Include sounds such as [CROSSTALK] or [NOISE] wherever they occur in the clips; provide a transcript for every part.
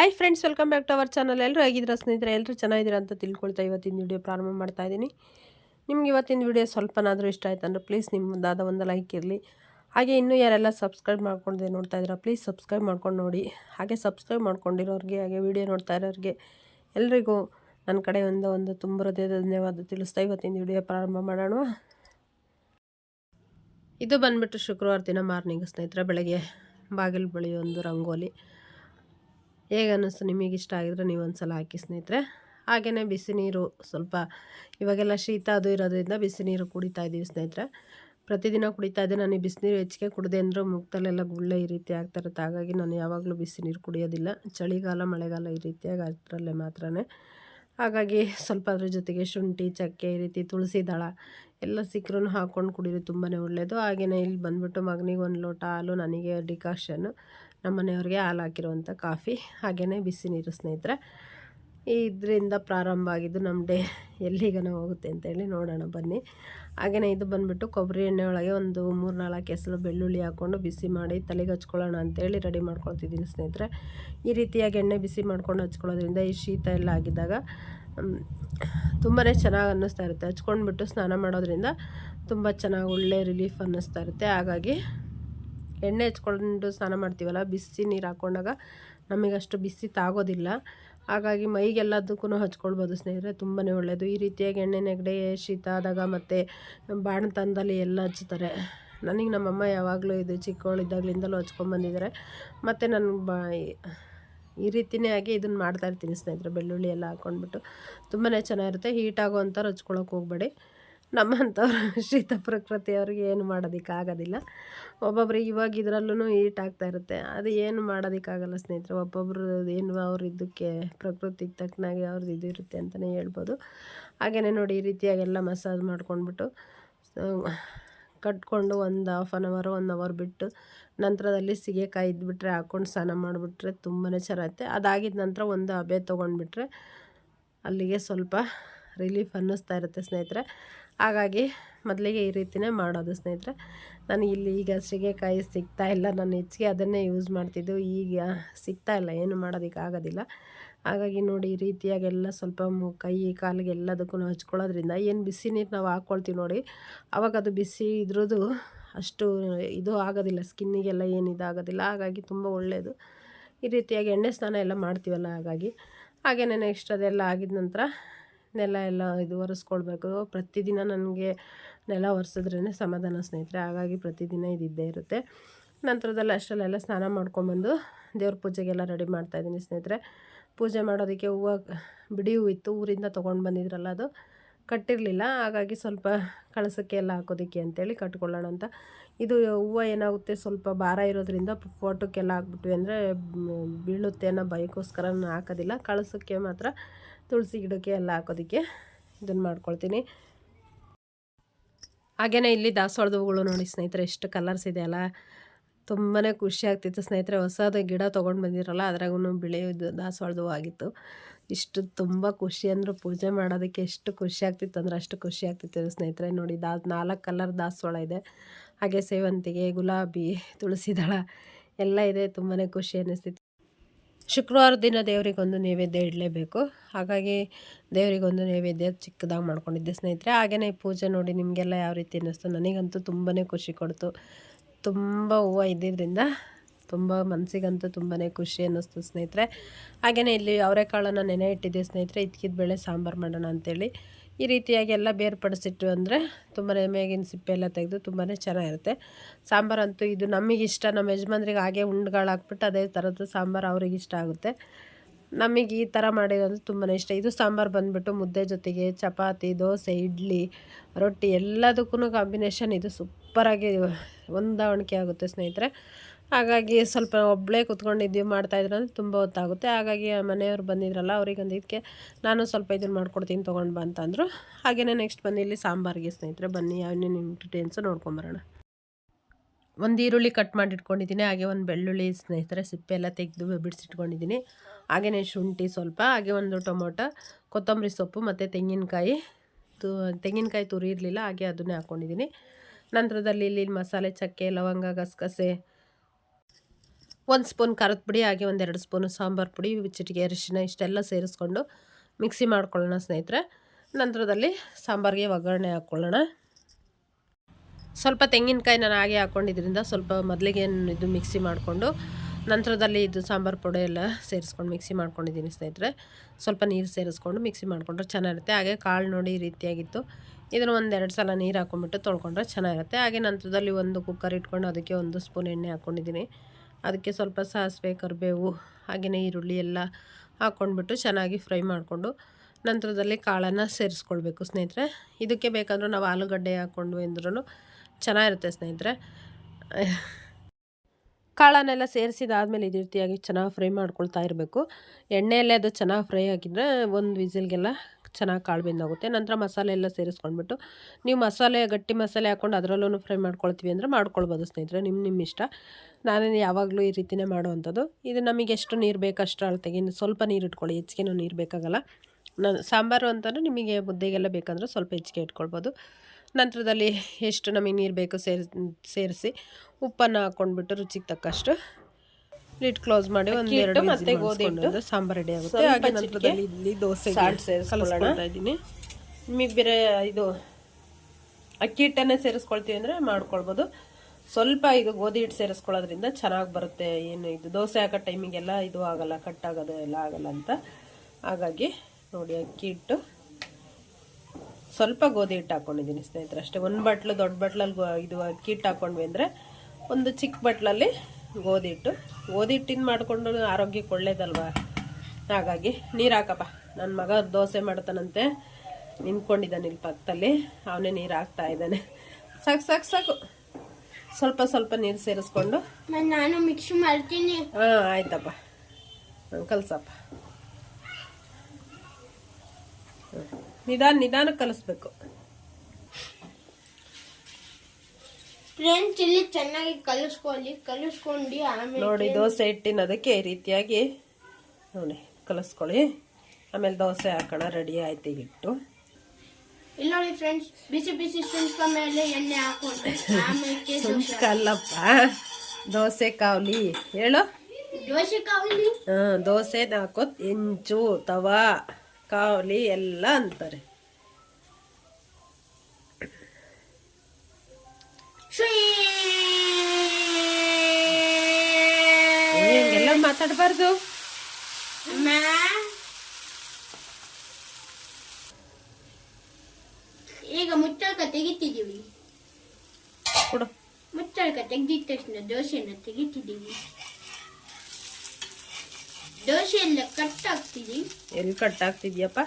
Hi friends welcome back to our channel ಎಲ್ಲರೂ ಹೇಗಿದ್ರೆ ಸ್ನೇಹಿತರೆ? ಎಲ್ಲರೂ ಚೆನ್ನಾಗಿದ್ದೀರಾ ಅಂತ ತಿಳ್ಕೊಳ್ತಾ ಇವತ್ತಿನ ವಿಡಿಯೋ ಪ್ರಾರಂಭ ಮಾಡ್ತಾ ಇದ್ದೀನಿ. ನಿಮ್ಗೆ ಇವತ್ತಿನ ವಿಡಿಯೋ ಸ್ವಲ್ಪನಾದರೂ ಇಷ್ಟ ಆಯ್ತು ಅಂದರೆ ಪ್ಲೀಸ್ ನಿಮ್ಮದಾದ ಒಂದು ಲೈಕ್ ಇರಲಿ. ಹಾಗೆ ಇನ್ನೂ ಯಾರೆಲ್ಲ ಸಬ್ಸ್ಕ್ರೈಬ್ ಮಾಡ್ಕೊಂಡು ನೋಡ್ತಾ ಇದ್ದೀರಾ ಪ್ಲೀಸ್ ಸಬ್ಸ್ಕ್ರೈಬ್ ಮಾಡ್ಕೊಂಡು ನೋಡಿ. ಹಾಗೆ ಸಬ್ಸ್ಕ್ರೈಬ್ ಮಾಡ್ಕೊಂಡಿರೋರಿಗೆ, ಹಾಗೆ ವಿಡಿಯೋ ನೋಡ್ತಾ ಇರೋರಿಗೆ ಎಲ್ರಿಗೂ ನನ್ನ ಕಡೆಯಿಂದ ಒಂದು ತುಂಬ ಹೃದಯದ ಧನ್ಯವಾದ ತಿಳಿಸ್ತಾ ಇವತ್ತಿನ ವಿಡಿಯೋ ಪ್ರಾರಂಭ ಮಾಡೋಣ. ಇದು ಬಂದುಬಿಟ್ಟು ಶುಕ್ರವಾರ ದಿನ ಮಾರ್ನಿಂಗ್ ಸ್ನೇಹಿತರೆ, ಬೆಳಗ್ಗೆ ಬಾಗಿಲು ಬಳಿ ಒಂದು ರಂಗೋಲಿ. ಹೇಗೆ ಅನ್ನಿಸ್ತು ನಿಮಗೆ ಇಷ್ಟ ಆಗಿದ್ರೆ ನೀವು ಒಂದು ಸಲ ಹಾಕಿ ಸ್ನೇಹಿತರೆ. ಹಾಗೆಯೇ ಬಿಸಿ ನೀರು ಸ್ವಲ್ಪ ಇವಾಗೆಲ್ಲ ಶೀತ ಅದು ಇರೋದ್ರಿಂದ ಬಿಸಿ ನೀರು ಕುಡಿತಾ ಇದ್ದೀವಿ ಸ್ನೇಹಿತರೆ. ಪ್ರತಿದಿನ ಕುಡಿತಾ ಇದ್ದೆ. ನನಗೆ ಬಿಸಿನೀರು ಹೆಚ್ಚಿಗೆ ಕುಡಿದೆ ಅಂದರೂ ಮುಖದಲ್ಲೆಲ್ಲ ಗುಳ್ಳೆ ಈ ರೀತಿ ಆಗ್ತಾ ಇರುತ್ತೆ. ಹಾಗಾಗಿ ನಾನು ಯಾವಾಗಲೂ ಬಿಸಿ ನೀರು ಕುಡಿಯೋದಿಲ್ಲ. ಚಳಿಗಾಲ, ಮಳೆಗಾಲ ಈ ರೀತಿಯಾಗಿ ಅದರಲ್ಲೇ ಮಾತ್ರನೇ. ಹಾಗಾಗಿ ಸ್ವಲ್ಪ ಅದ್ರ ಜೊತೆಗೆ ಶುಂಠಿ, ಚಕ್ಕೆ ಈ ರೀತಿ ತುಳಸಿ ದಳ ಎಲ್ಲ ಸಿಕ್ಕರೂ ಹಾಕ್ಕೊಂಡು ಕುಡಿಯೋದು ತುಂಬಾ ಒಳ್ಳೆಯದು ಹಾಗೆಯೇ ಇಲ್ಲಿ ಬಂದುಬಿಟ್ಟು ಮಗನಿಗೆ ಒಂದು ಲೋಟ ಹಾಲು, ನನಗೆ ಡಿಕಾಷನ್ನು ನಮ್ಮ ಮನೆಯವ್ರಿಗೆ ಹಾಲು ಹಾಕಿರುವಂಥ ಕಾಫಿ ಹಾಗೆಯೇ ಬಿಸಿ ನೀರು ಸ್ನೇಹಿತರೆ. ಇದರಿಂದ ಪ್ರಾರಂಭ ಆಗಿದ್ದು ನಮ್ಮ ಡೇ ಎಲ್ಲಿಗನ ಹೋಗುತ್ತೆ ಅಂತೇಳಿ ನೋಡೋಣ, ಬನ್ನಿ. ಹಾಗೆಯೇ ಇದು ಬಂದುಬಿಟ್ಟು ಕೊಬ್ಬರಿ ಎಣ್ಣೆ ಒಳಗೆ ಒಂದು ಮೂರು ನಾಲ್ಕು ಹೆಸರು ಬೆಳ್ಳುಳ್ಳಿ ಹಾಕ್ಕೊಂಡು ಬಿಸಿ ಮಾಡಿ ತಲೆಗೆ ಹಚ್ಕೊಳ್ಳೋಣ ಅಂತೇಳಿ ರೆಡಿ ಮಾಡ್ಕೊಳ್ತಿದ್ದೀನಿ ಸ್ನೇಹಿತರೆ. ಈ ರೀತಿಯಾಗಿ ಎಣ್ಣೆ ಬಿಸಿ ಮಾಡ್ಕೊಂಡು ಹಚ್ಕೊಳ್ಳೋದ್ರಿಂದ ಈ ಶೀತ ಎಲ್ಲ ಆಗಿದ್ದಾಗ ತುಂಬಾ ಚೆನ್ನಾಗಿ ಅನ್ನಿಸ್ತಾ ಇರುತ್ತೆ. ಹಚ್ಕೊಂಡ್ಬಿಟ್ಟು ಸ್ನಾನ ಮಾಡೋದ್ರಿಂದ ತುಂಬ ಚೆನ್ನಾಗಿ ಒಳ್ಳೆ ರಿಲೀಫ್ ಅನ್ನಿಸ್ತಾ ಇರುತ್ತೆ. ಹಾಗಾಗಿ ಎಣ್ಣೆ ಹಚ್ಕೊಂಡು ಸ್ನಾನ ಮಾಡ್ತೀವಲ್ಲ, ಬಿಸಿ ನೀರು ಹಾಕ್ಕೊಂಡಾಗ ಅಷ್ಟು ಬಿಸಿ ತಾಗೋದಿಲ್ಲ. ಹಾಗಾಗಿ ಮೈಗೆಲ್ಲದಕ್ಕೂ ಹಚ್ಕೊಳ್ಬೋದು ಸ್ನೇಹಿತರೆ ತುಂಬಾ ಒಳ್ಳೆಯದು ಈ ರೀತಿಯಾಗಿ ಎಣ್ಣೆ ನೆಗಡೆ, ಶೀತ ಆದಾಗ ಮತ್ತು ಬಾಣತನದಲ್ಲಿ ಎಲ್ಲ ಹಚ್ತಾರೆ ನನಗೆ ನಮ್ಮಮ್ಮ ಯಾವಾಗಲೂ ಇದು ಚಿಕ್ಕವಳಿದ್ದಾಗಲಿಂದಲೂ ಹಚ್ಕೊಂಬಂದಿದ್ದಾರೆ ಮತ್ತು ನಾನು ಬಾ, ಈ ರೀತಿಯೇ ಆಗಿ ಇದನ್ನು ಮಾಡ್ತಾಯಿರ್ತೀನಿ ಸ್ನೇಹಿತರೆ, ಬೆಳ್ಳುಳ್ಳಿ ಎಲ್ಲ ಹಾಕ್ಕೊಂಡ್ಬಿಟ್ಟು ತುಂಬಾ ಚೆನ್ನಾಗಿರುತ್ತೆ. ಹೀಟ್ ಆಗೋವಂಥವ್ರು ಹಚ್ಕೊಳಕ್ಕೆ ಹೋಗಬೇಡಿ. ನಮ್ಮಂಥವ್ರು [LAUGHS] ಶೀತ ಪ್ರಕೃತಿಯವ್ರಿಗೆ ಏನು ಮಾಡೋದಕ್ಕಾಗೋದಿಲ್ಲ. ಒಬ್ಬೊಬ್ರಿಗೆ ಇವಾಗ ಇದರಲ್ಲೂ ಹೀಟ್ ಆಗ್ತಾ ಇರುತ್ತೆ. ಅದು ಏನು ಮಾಡೋದಕ್ಕಾಗಲ್ಲ ಸ್ನೇಹಿತರೆ. ಒಬ್ಬೊಬ್ರು ಏನು ಅವ್ರ ಇದಕ್ಕೆ ಪ್ರಕೃತಿಗೆ ತಕ್ಕನಾಗಿ ಅವ್ರದ್ದು ಇದು ಇರುತ್ತೆ ಅಂತಲೇ ಹೇಳ್ಬೋದು. ಹಾಗೆಯೇ ನೋಡಿ ಈ ರೀತಿಯಾಗೆಲ್ಲ ಮಸಾಜ್ ಮಾಡ್ಕೊಂಡ್ಬಿಟ್ಟು ಕಟ್ಕೊಂಡು ಒಂದು half an hour one hour ಬಿಟ್ಟು ನಂತರದಲ್ಲಿ ಸೀಗೆಕಾಯಿ ಇದ್ಬಿಟ್ರೆ ಹಾಕ್ಕೊಂಡು ಸ್ನಾನ ಮಾಡಿಬಿಟ್ರೆ ತುಂಬನೇ ಚೆನ್ನಾಗುತ್ತೆ ಅದಾಗಿದ ನಂತರ ಒಂದು ಹಬೆ ತೊಗೊಂಡ್ಬಿಟ್ರೆ ಅಲ್ಲಿಗೆ ಸ್ವಲ್ಪ ರಿಲೀಫ್ ಅನ್ನಿಸ್ತಾ ಇರುತ್ತೆ ಸ್ನೇಹಿತರೆ. ಹಾಗಾಗಿ ಮೊದಲಿಗೆ ಈ ರೀತಿಯೇ ಮಾಡೋದು ಸ್ನೇಹಿತರೆ. ನಾನು ಇಲ್ಲಿ ಈಗ ಸೀಗೆಕಾಯಿ ಸಿಗ್ತಾ ಇಲ್ಲ. ನಾನು ಹೆಚ್ಚಿಗೆ ಅದನ್ನೇ ಯೂಸ್ ಮಾಡ್ತಿದ್ದು. ಈಗ ಸಿಗ್ತಾ ಇಲ್ಲ. ಏನು ಮಾಡೋದಕ್ಕಾಗೋದಿಲ್ಲ ಹಾಗಾಗಿ ನೋಡಿ ಈ ರೀತಿಯಾಗೆಲ್ಲ ಸ್ವಲ್ಪ ಕೈ, ಕಾಲಿಗೆ ಎಲ್ಲದಕ್ಕೂ ಹಚ್ಕೊಳ್ಳೋದ್ರಿಂದ ಏನು ಬಿಸಿ ನೀರು ನಾವು ಹಾಕ್ಕೊಳ್ತೀವಿ ನೋಡಿ ಆವಾಗ ಅದು ಬಿಸಿ ಇದ್ರದ್ದು ಅಷ್ಟು ಇದು ಆಗೋದಿಲ್ಲ. ಸ್ಕಿನ್ನಿಗೆಲ್ಲ ಏನು ಇದಾಗೋದಿಲ್ಲ. ಹಾಗಾಗಿ ತುಂಬ ಒಳ್ಳೆಯದು ಈ ರೀತಿಯಾಗಿ ಎಣ್ಣೆ ಸ್ನಾನ ಎಲ್ಲ ಮಾಡ್ತೀವಲ್ಲ ಹಾಗಾಗಿ. ಹಾಗೆಯೇ ನೆಕ್ಸ್ಟ್ ಅದೆಲ್ಲ ಆಗಿದ ನಂತರ ನೆಲ ಎಲ್ಲ ಇದು ಒರೆಸ್ಕೊಳ್ಬೇಕು. ಪ್ರತಿದಿನ ನನಗೆ ನೆಲ ಒರೆಸಿದ್ರೇ ಸಮಾಧಾನ ಸ್ನೇಹಿತರೆ. ಹಾಗಾಗಿ ಪ್ರತಿದಿನ ಇದಿದ್ದೇ ಇರುತ್ತೆ. ನಂತರದಲ್ಲಿ ಅಷ್ಟರಲ್ಲೆಲ್ಲ ಸ್ನಾನ ಮಾಡ್ಕೊಂಬಂದು ದೇವ್ರ ಪೂಜೆಗೆಲ್ಲ ರೆಡಿ ಮಾಡ್ತಾಯಿದ್ದೀನಿ ಸ್ನೇಹಿತರೆ. ಪೂಜೆ ಮಾಡೋದಕ್ಕೆ ಹೂವು, ಬಿಡಿ ಹೂವು ಇತ್ತು. ಊರಿಂದ ತೊಗೊಂಡು ಬಂದಿದ್ರಲ್ಲ ಅದು. ಕಟ್ಟಿರಲಿಲ್ಲ. ಹಾಗಾಗಿ ಸ್ವಲ್ಪ ಕಳಸಕ್ಕೆ ಎಲ್ಲ ಹಾಕೋದಕ್ಕೆ ಅಂತೇಳಿ ಕಟ್ಕೊಳ್ಳೋಣ ಅಂತ. ಇದು ಹೂವು ಏನಾಗುತ್ತೆ? ಸ್ವಲ್ಪ ಭಾರ ಇರೋದ್ರಿಂದ ಫೋಟೋಕ್ಕೆಲ್ಲ ಹಾಕ್ಬಿಟ್ವಿ ಅಂದರೆ ಬೀಳುತ್ತೆ ಅನ್ನೋ ಬೈಕೋಸ್ಕರ ಹಾಕೋದಿಲ್ಲ. ಕಳಸಕ್ಕೆ ಮಾತ್ರ ತುಳಸಿ ಗಿಡಕ್ಕೆ ಎಲ್ಲ ಹಾಕೋದಕ್ಕೆ ಇದನ್ನು ಮಾಡ್ಕೊಳ್ತೀನಿ. ಹಾಗೆಯೇ ಇಲ್ಲಿ ದಾಸವಾಳದ ಹೂಗಳು ನೋಡಿ ಸ್ನೇಹಿತರೆ, ಎಷ್ಟು ಕಲರ್ಸ್ ಇದೆ ಅಲ್ಲ. ತುಂಬಾ ಖುಷಿ ಆಗ್ತಿತ್ತು ಸ್ನೇಹಿತರೆ, ಹೊಸದ ಗಿಡ ತೊಗೊಂಡು ಬಂದಿರಲ್ಲ ಅದ್ರಾಗೂ ಬಿಳಿಯೋದು ದಾಸವಾಳದ ಹೂ ಆಗಿತ್ತು. ಇಷ್ಟು ತುಂಬ ಖುಷಿ ಅಂದ್ರೆ ಪೂಜೆ ಮಾಡೋದಕ್ಕೆ ಎಷ್ಟು ಖುಷಿ ಆಗ್ತಿತ್ತು ಅಂದ್ರೆ ಅಷ್ಟು ಖುಷಿ ಆಗ್ತಿತ್ತು ಸ್ನೇಹಿತರೆ. ನೋಡಿ ದಾ, ನಾಲ್ಕು ಕಲರ್ ದಾಸವಾಳ ಇದೆ. ಹಾಗೆ ಸೇವಂತಿಗೆ, ಗುಲಾಬಿ ತುಳಸಿ ದಳ ಎಲ್ಲ ಇದೆ ತುಂಬಾ ಖುಷಿ ಅನ್ನಿಸ್ತಿತ್ತು. ಶುಕ್ರವಾರ ದಿನ ದೇವರಿಗೊಂದು ನೈವೇದ್ಯ ಇಡಲೇಬೇಕು. ಹಾಗಾಗಿ ದೇವರಿಗೊಂದು ನೈವೇದ್ಯ ಚಿಕ್ಕದಾಗಿ ಮಾಡ್ಕೊಂಡಿದ್ದೆ ಸ್ನೇಹಿತರೆ. ಹಾಗೆಯೇ ಪೂಜೆ ನೋಡಿ ನಿಮಗೆಲ್ಲ ಯಾವ ರೀತಿ ಅನ್ನಿಸ್ತು? ನನಗಂತೂ ತುಂಬಾ ಖುಷಿ ಕೊಡ್ತು. ತುಂಬ ಹೂವು ಇದ್ದಿದ್ದರಿಂದ ತುಂಬ ಮನಸ್ಸಿಗಂತೂ ತುಂಬಾ ಖುಷಿ ಅನ್ನಿಸ್ತು ಸ್ನೇಹಿತರೆ. ಹಾಗೆಯೇ ಇಲ್ಲಿ ಅವರೆಕಾಳನ್ನು ನೆನೆ ಇಟ್ಟಿದ್ದೆ ಸ್ನೇಹಿತರೆ. ಇದ್ಕಿದ ಬೇಳೆ ಸಾಂಬಾರು ಮಾಡೋಣ ಅಂಥೇಳಿ ಈ ರೀತಿಯಾಗಿ ಎಲ್ಲ ಬೇರ್ಪಡಿಸಿಟ್ಟು ಅಂದರೆ ತುಂಬಾ ಮೇಗಿನ ಸಿಪ್ಪೆ ಎಲ್ಲ ತೆಗೆದು ತುಂಬಾ ಚೆನ್ನಾಗಿರುತ್ತೆ. ಸಾಂಬಾರಂತೂ ಇದು ನಮಗಿಷ್ಟ ನಮ್ಮ ಯಜಮಾನ್ರಿಗೆ ಹಾಗೆ ಉಂಡ್ಗಳು ಹಾಕ್ಬಿಟ್ಟು ಅದೇ ಥರದ್ದು ಸಾಂಬಾರು ಅವ್ರಿಗೆ ಇಷ್ಟ ಆಗುತ್ತೆ. ನಮಗೆ ಈ ಥರ ಮಾಡಿರೋದು ತುಂಬಾ ಇಷ್ಟ. ಇದು ಸಾಂಬಾರು ಬಂದುಬಿಟ್ಟು ಮುದ್ದೆ ಜೊತೆಗೆ ಚಪಾತಿ, ದೋಸೆ, ಇಡ್ಲಿ, ರೊಟ್ಟಿ ಎಲ್ಲದಕ್ಕೂ ಕಾಂಬಿನೇಷನ್ ಇದು ಸೂಪರಾಗಿ ಹೊಂದಾವಣಿಕೆ ಆಗುತ್ತೆ ಸ್ನೇಹಿತರೆ. ಹಾಗಾಗಿ ಸ್ವಲ್ಪ ಒಬ್ಬಳೇ ಕುತ್ಕೊಂಡಿದ್ದೀವಿ ಮಾಡ್ತಾಯಿದ್ರು ಅಂದರೆ ತುಂಬ ಹೊತ್ತಾಗುತ್ತೆ. ಹಾಗಾಗಿ ಮನೆಯವ್ರು ಬಂದಿದ್ರಲ್ಲ, ಅವ್ರಿಗೆ ಇದಕ್ಕೆ ನಾನು ಸ್ವಲ್ಪ ಇದನ್ನು ಮಾಡ್ಕೊಡ್ತೀನಿ, ತೊಗೊಂಡು ಬಂತಂದರು ಹಾಗೆಯೇ ನೆಕ್ಸ್ಟ್ ಬಂದು ಇಲ್ಲಿ ಸಾಂಬಾರಿಗೆ ಸ್ನೇಹಿತರೆ, ಬನ್ನಿ ಯಾವನ್ನೇನು ಇಂಗ್ರೀಡಿಯೆಂಟ್ಸು ನೋಡ್ಕೊಂಬರೋಣ ಒಂದು ಈರುಳ್ಳಿ ಕಟ್ ಮಾಡಿಟ್ಕೊಂಡಿದ್ದೀನಿ ಹಾಗೆ ಒಂದು ಬೆಳ್ಳುಳ್ಳಿ ಸ್ನೇಹಿತರೆ, ಸಿಪ್ಪೆ ಎಲ್ಲ ತೆಗೆದು ಬಿಡಿಸಿಟ್ಕೊಂಡಿದ್ದೀನಿ ಹಾಗೆಯೇ ಶುಂಠಿ ಸ್ವಲ್ಪ, ಹಾಗೆ ಒಂದು ಟೊಮೊಟೊ, ಕೊತ್ತಂಬರಿ ಸೊಪ್ಪು ಮತ್ತು ತೆಂಗಿನಕಾಯಿ ತು, ತೆಂಗಿನಕಾಯಿ ತುರಿ ಇರಲಿಲ್ಲ, ಹಾಗೆ ಅದನ್ನೇ ಹಾಕ್ಕೊಂಡಿದ್ದೀನಿ ನಂತರದಲ್ಲಿ ಇಲ್ಲಿ ಮಸಾಲೆ, ಚಕ್ಕೆ, ಲವಂಗ, ಗಸಗಸೆ ಒಂದು ಸ್ಪೂನ್ ಖಾರದ ಪುಡಿ ಹಾಗೆ ಒಂದೆರಡು ಸ್ಪೂನು ಸಾಂಬಾರು ಪುಡಿ ಚಿಟಿಕೆ ಅರಿಶಿನ ಇಷ್ಟೆಲ್ಲ ಸೇರಿಸ್ಕೊಂಡು ಮಿಕ್ಸಿ ಮಾಡ್ಕೊಳ್ಳೋಣ ಸ್ನೇಹಿತರೆ. ನಂತರದಲ್ಲಿ ಸಾಂಬಾರಿಗೆ ಒಗ್ಗರಣೆ ಹಾಕ್ಕೊಳ್ಳೋಣ. ಸ್ವಲ್ಪ ತೆಂಗಿನಕಾಯಿ ನಾನು ಹಾಗೆ ಹಾಕ್ಕೊಂಡಿದ್ರಿಂದ ಸ್ವಲ್ಪ ಮೊದಲಿಗೆ ಇದು ಮಿಕ್ಸಿ ಮಾಡಿಕೊಂಡು ನಂತರದಲ್ಲಿ ಇದು ಸಾಂಬಾರು ಪುಡಿ ಎಲ್ಲ ಸೇರಿಸ್ಕೊಂಡು ಮಿಕ್ಸಿ ಮಾಡ್ಕೊಂಡಿದ್ದೀನಿ ಸ್ನೇಹಿತರೆ. ಸ್ವಲ್ಪ ನೀರು ಸೇರಿಸ್ಕೊಂಡು ಮಿಕ್ಸಿ ಮಾಡಿಕೊಂಡ್ರೆ ಚೆನ್ನಾಗಿರುತ್ತೆ. ಹಾಗೆ ಕಾಳು ನೋಡಿ ಈ ರೀತಿಯಾಗಿತ್ತು. ಇದನ್ನು ಒಂದೆರಡು ಸಲ ನೀರು ಹಾಕ್ಕೊಂಬಿಟ್ಟು ತೊಳ್ಕೊಂಡ್ರೆ ಚೆನ್ನಾಗಿರುತ್ತೆ. ಹಾಗೆ ನಂತರದಲ್ಲಿ ಒಂದು ಕುಕ್ಕರ್ ಇಟ್ಕೊಂಡು ಅದಕ್ಕೆ ಒಂದು ಸ್ಪೂನ್ ಎಣ್ಣೆ ಹಾಕ್ಕೊಂಡಿದ್ದೀನಿ. ಅದಕ್ಕೆ ಸ್ವಲ್ಪ ಸಾಸಿವೆ, ಕರಿಬೇವು ಹಾಗೆಯೇ ಈರುಳ್ಳಿ ಎಲ್ಲ ಹಾಕ್ಕೊಂಡ್ಬಿಟ್ಟು ಚೆನ್ನಾಗಿ ಫ್ರೈ ಮಾಡಿಕೊಂಡು ನಂತರದಲ್ಲಿ ಕಾಳನ್ನು ಸೇರಿಸ್ಕೊಳ್ಬೇಕು ಸ್ನೇಹಿತರೆ. ಇದಕ್ಕೆ ಬೇಕಾದರೂ ನಾವು ಆಲೂಗಡ್ಡೆ ಹಾಕ್ಕೊಂಡು ಎಂದ್ರೂ ಚೆನ್ನಾಗಿರುತ್ತೆ ಸ್ನೇಹಿತರೆ. ಕಾಳನ್ನೆಲ್ಲ ಸೇರಿಸಿದಾದ್ಮೇಲೆ ಇದೇ ರೀತಿಯಾಗಿ ಚೆನ್ನಾಗಿ ಫ್ರೈ ಮಾಡ್ಕೊಳ್ತಾ ಇರಬೇಕು. ಎಣ್ಣೆಯಲ್ಲೇ ಅದು ಚೆನ್ನಾಗಿ ಫ್ರೈ ಆಗಿದ್ರೆ ಒಂದು ವಿಸಿಲ್ಗೆಲ್ಲ ಚೆನ್ನಾಗಿ ಕಾಳು ಬೆಂದಾಗುತ್ತೆ. ನಂತರ ಮಸಾಲೆ ಎಲ್ಲ ಸೇರಿಸ್ಕೊಂಡ್ಬಿಟ್ಟು ನೀವು ಮಸಾಲೆ, ಗಟ್ಟಿ ಮಸಾಲೆ ಹಾಕ್ಕೊಂಡು ಅದರಲ್ಲೂ ಫ್ರೈ ಮಾಡ್ಕೊಳ್ತೀವಿ ಅಂದರೆ ಮಾಡ್ಕೊಳ್ಬೋದು ಸ್ನೇಹಿತರೆ ನಿಮ್ಮ ನಿಮ್ಮ ಇಷ್ಟ. ನಾನೇನು ಯಾವಾಗಲೂ ಈ ರೀತಿಯೇ ಮಾಡುವಂಥದ್ದು. ಇದು ನಮಗೆ ಎಷ್ಟು ನೀರು ಬೇಕು ಅಷ್ಟು ಅಳತೆಗೆ ಸ್ವಲ್ಪ ನೀರು ಇಟ್ಕೊಳ್ಳಿ, ಹೆಚ್ಚಿಗೆನೂ ನೀರು ಬೇಕಾಗಲ್ಲ. ನಾನು, ಸಾಂಬಾರು ಅಂತಂದರೆ ನಿಮಗೆ ಮುದ್ದೆಗೆಲ್ಲ ಬೇಕಂದ್ರೆ ಸ್ವಲ್ಪ ಹೆಚ್ಚಿಗೆ ಇಟ್ಕೊಳ್ಬೋದು. ನಂತರದಲ್ಲಿ ಎಷ್ಟು ನಮಗೆ ನೀರು ಬೇಕು ಸೇರಿ, ಸೇರಿಸಿ ಉಪ್ಪನ್ನು ಹಾಕ್ಕೊಂಡ್ಬಿಟ್ಟು ರುಚಿಗೆ ತಕ್ಕಷ್ಟು ಲಿಡ್ ಕ್ಲೋಸ್ ಮಾಡಿ ಒಂದೆರಡು ಎರಡು ಮತ್ತೆ ಗೋಧಿ ಹಿಟ್ಟು. ಸಾಂಬಾರ್ ರೆಡಿ ಆಗುತ್ತೆ. ಹಾಗೆ ನಂತರದಲ್ಲಿ ಇಲ್ಲಿ ದೋಸೆ ಸೇರಿಸ್ಕೊಳ್ತಾ ಇದ್ದೀನಿ. ನಿಮಗೆ ಬೇರೆ ಇದು ಅಕ್ಕಿ ಹಿಟ್ಟನ್ನೇ ಸೇರಿಸ್ಕೊಳ್ತೀವಿ ಅಂದರೆ ಮಾಡ್ಕೊಳ್ಬೋದು. ಸ್ವಲ್ಪ ಇದು ಗೋಧಿ ಹಿಟ್ಟು ಸೇರಿಸ್ಕೊಳ್ಳೋದ್ರಿಂದ ಚೆನ್ನಾಗಿ ಬರುತ್ತೆ ಏನು ಇದು. ದೋಸೆ ಹಾಕೋ ಟೈಮಿಗೆಲ್ಲ ಇದು ಆಗಲ್ಲ ಕಟ್ ಆಗೋದು ಎಲ್ಲ ಆಗಲ್ಲ ಅಂತ. ಹಾಗಾಗಿ ನೋಡಿ ಅಕ್ಕಿ ಹಿಟ್ಟು. ಸ್ವಲ್ಪ ಗೋಧಿ ಹಿಟ್ಟು ಹಾಕೊಂಡಿದ್ದೀನಿ ಸ್ನೇಹಿತರೆ ಅಷ್ಟೇ. ಒಂದು ಬಟ್ಲು ದೊಡ್ಡ ಬಟ್ಲಲ್ಲಿ ಇದು ಅಕ್ಕಿ ಹಿಟ್ಟು ಹಾಕ್ಕೊಂಡ್ವಿ ಅಂದರೆ ಒಂದು ಚಿಕ್ಕ ಬಟ್ಲಲ್ಲಿ ಗೋಧಿ ಹಿಟ್ಟು ಗೋಧಿ ಹಿಟ್ಟಿನ ಮಾಡಿಕೊಂಡು ಆರೋಗ್ಯಕ್ಕೆ ಒಳ್ಳೇದಲ್ವಾ? ಹಾಗಾಗಿ ನೀರು ಹಾಕಪ್ಪ. ನನ್ನ ಮಗ ದೋಸೆ ಮಾಡ್ತಾನಂತೆ. ನಿಂತ್ಕೊಂಡಿದ್ದಾನೆ ಇಲ್ಲಿ ಪಕ್ಕದಲ್ಲಿ. ಅವನೇ ನೀರು ಹಾಕ್ತಾ ಇದ್ದಾನೆ. ಸಾಕು ಸಾಕು ಸಾಕು. ಸ್ವಲ್ಪ ಸ್ವಲ್ಪ ನೀರು ಸೇರಿಸ್ಕೊಂಡು. ನಾನು ಮಿಕ್ಸ್ ಮಾಡ್ತೀನಿ. ಹಾಂ ಆಯ್ತಪ್ಪ. ಕಲಸಪ್ಪ. ನಿಧಾನ ನಿಧಾನ ಕಲಿಸ್ಬೇಕು. ಫ್ರೆಂಡ್ಸ್ ಇಲ್ಲಿ ಚೆನ್ನಾಗಿ ಕಲಿಸ್ಕೊಳ್ಳಿ ಕಲಿಸ್ಕೊಂಡು ಆಮೇಲೆ ನೋಡಿ ದೋಸೆ ಹಿಟ್ಟಿನ ಅದಕ್ಕೆ ಈ ರೀತಿಯಾಗಿ ನೋಡಿ ಕಲಿಸ್ಕೊಳ್ಳಿ. ಆಮೇಲೆ ದೋಸೆ ಹಾಕೋಣ ರೆಡಿ ಆಯ್ತು ಈಗ ಹಿಟ್ಟು ಇಲ್ಲಿ ನೋಡಿ ಫ್ರೆಂಡ್ಸ್ ಬಿಸಿ ಬಿಸಿ ಸುಂಕ ಮೇಲೆ ಎಣ್ಣೆ ಹಾಕೊಂಡು ಆಮೇಲೆ ಸುಂಕಲ್ಲಪ್ಪ [LAUGHS] ದೋಸೆ. ಕಾವಲಿ. ಹೇಳು? ದೋಸೆ ಕಾವಲಿ? ಹಾಂ ದೋಸೆ ಹಾಕೋ ಇಂಚು ತವಾ ಕಾವಲಿ ಎಲ್ಲ ಅಂತಾರೆ. ಮಾತಾಡಬಾರ್ದು. ಈಗ ಮುಚ್ಚಳ್ಕ ತೆಗಿತಿದೀವಿ ಕೊಡು. ಮುಚ್ಚಳ್ಕ ತೆಗೆದಿದ ತಕ್ಷಣ ದೋಸೆನ ತೆಗಿತಿದೀವಿ ದೋಸೆ ಎಲ್ಲ ಕಟ್ ಆಗ್ತಿದೀವಿ ಎಲ್ಲಿ ಕಟ್ ಆಗ್ತಿದ್ಯಪ್ಪ?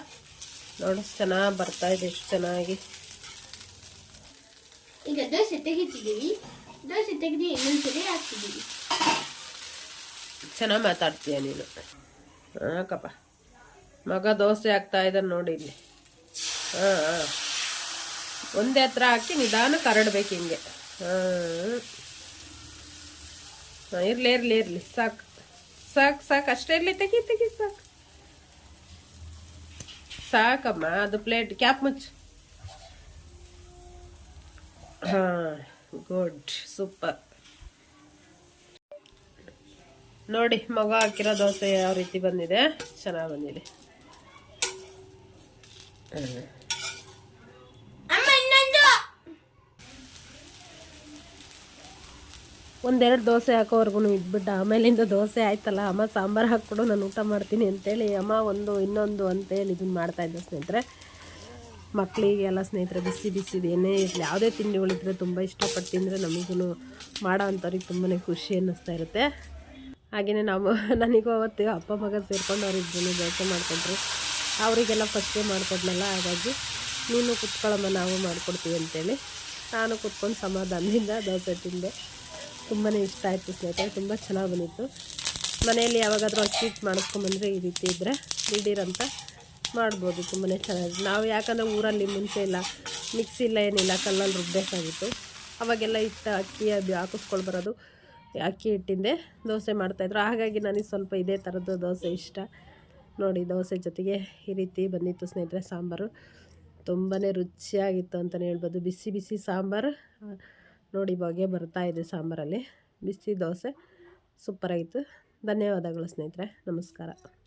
ನೋಡು ಚೆನ್ನಾಗಿ ಬರ್ತಾ ಇದೆ ಎಷ್ಟು ಚೆನ್ನಾಗಿ. ಈಗ ದೋಸೆ ತೆಗಿತಿದ್ದೀವಿ. ದೋಸೆ ತೆಗೆದು ಇನ್ನೊಂದ್ಸರಿ ಹಾಕ್ತಿದೀವಿ ಚೆನ್ನಾಗಿ ಮಾತಾಡ್ತೀಯ ನೀನು? ಹಾಕಪ್ಪ ಮಗ ದೋಸೆ ಆಗ್ತಾ ಇದ್ದಾನೆ ನೋಡಿ ಇಲ್ಲಿ. ಹಾಂ ಹಾಂ. ಒಂದೇ ಹತ್ರ ಹಾಕಿ ನಿಧಾನಕ್ಕೆ ಹರಡ್ಬೇಕು ಹಿಂಗೆ. ಹಾಂ. ಇರಲಿ ಇರಲಿ ಇರಲಿ. ಸಾಕು. ಸಾಕು ಸಾಕು. ಅಷ್ಟೇ ಇರಲಿ, ತೆಗಿ ತೆಗಿ, ಸಾಕು. ಸಾಕಮ್ಮ, ಅದು ಪ್ಲೇಟ್ ಕ್ಯಾಪ್ ಮುಚ್ಚು. ಹಾಂ ಗುಡ್ ಸೂಪರ್. ನೋಡಿ ಮಗ ಹಾಕಿರೋ ದೋಸೆ ಯಾವ ರೀತಿ ಬಂದಿದೆ? ಚೆನ್ನಾಗಿ ಬಂದಿದೆ. ಒಂದೆರಡು ದೋಸೆ ಹಾಕೋವರೆಗೂ ಇದ್ಬಿಟ್ಟು ಆಮೇಲಿಂದ ದೋಸೆ ಆಯ್ತಲ್ಲ ಅಮ್ಮ ಸಾಂಬಾರು ಹಾಕ್ಬಿಡು ನಾನು ಊಟ ಮಾಡ್ತೀನಿ ಅಂತೇಳಿ ಅಮ್ಮ ಒಂದು ಇನ್ನೊಂದು ಅಂತೇಳಿ ಇದನ್ನು ಮಾಡ್ತಾಯಿದ್ದೆ ಸ್ನೇಹಿತರೆ. ಮಕ್ಕಳಿಗೆ ಎಲ್ಲ ಸ್ನೇಹಿತರೆ ಬಿಸಿ ಬಿಸಿದು ಏನೇ ಇರಲಿ. ಯಾವುದೇ ತಿಂಡಿಗಳಿದ್ರೆ ತುಂಬ ಇಷ್ಟಪಟ್ಟು ತಿಂದರೆ ನಮಗೂ ಮಾಡೋ ಅಂಥವ್ರಿಗೆ ತುಂಬಾ ಖುಷಿ ಅನ್ನಿಸ್ತಾ ಇರುತ್ತೆ. ಹಾಗೆಯೇ ನಾವು, ನನಗೂ ಅವತ್ತು ಅಪ್ಪ ಮಗ ಸೇರ್ಕೊಂಡು ಅವರಿಬ್ಬರು ದೋಸೆ ಮಾಡಿಕೊಂಡ್ರು. ಅವರಿಗೆಲ್ಲ ಫಸ್ಟೇ ಮಾಡಿಕೊಡ್ಲಲ್ಲ ಹಾಗಾಗಿ ನೀನು ಕುತ್ಕೊಳ್ಳಮ್ಮ ನಾವು ಮಾಡಿಕೊಡ್ತೀವಿ ಅಂತೇಳಿ ನಾನು ಕುತ್ಕೊಂಡು ಸಮಾಧಾನದಿಂದ ದೋಸೆ ತಿಂದೆ. ತುಂಬಾ ಇಷ್ಟ ಆಯಿತು ಸ್ನೇಹಿತರೆ, ತುಂಬ ಚೆನ್ನಾಗಿ ಬಂದಿತ್ತು. ಮನೆಯಲ್ಲಿ ಯಾವಾಗಾದರೂ ಹಿಟ್ಟು ಮಾಡಿಸ್ಕೊಂಬಂದ್ರೆ ಈ ರೀತಿ ಇದ್ದರೆ ದಿಢೀರಂತ ಮಾಡ್ಬೋದು ತುಂಬಾ ಚೆನ್ನಾಗಿ. ನಾವು ಯಾಕಂದರೆ ಊರಲ್ಲಿ ಮುಂಚೆ ಇಲ್ಲ ಮಿಕ್ಸಿ ಇಲ್ಲ ಏನಿಲ್ಲ, ಕಲ್ಲಲ್ಲಿ ರುಬ್ಬಬೇಕಾಗಿತ್ತು ಅವಾಗೆಲ್ಲ ಇಷ್ಟ ಅಕ್ಕಿ, ಅದು ಹಾಕಿಸ್ಕೊಂಡು ಬರೋದು. ಅಕ್ಕಿ ಹಿಟ್ಟಿಂದೆ ದೋಸೆ ಮಾಡ್ತಾಯಿದ್ರು ಹಾಗಾಗಿ ನನಗೆ ಸ್ವಲ್ಪ ಇದೇ ಥರದ್ದು ದೋಸೆ ಇಷ್ಟ. ನೋಡಿ, ದೋಸೆ ಜೊತೆಗೆ ಈ ರೀತಿ ಬಂದಿತ್ತು ಸ್ನೇಹಿತರೆ ಸಾಂಬಾರು. ತುಂಬಾ ರುಚಿಯಾಗಿತ್ತು ಅಂತಲೇ ಹೇಳ್ಬೋದು. ಬಿಸಿ ಬಿಸಿ ಸಾಂಬಾರು. ನೋಡಿ ಬಗೆ ಬರ್ತಾ ಇದೆ ಸಾಂಬಾರಲ್ಲಿ. ಬಿಸಿ ದೋಸೆ. ಸೂಪರಾಗಿತ್ತು ಧನ್ಯವಾದಗಳು ಸ್ನೇಹಿತರೆ. ನಮಸ್ಕಾರ.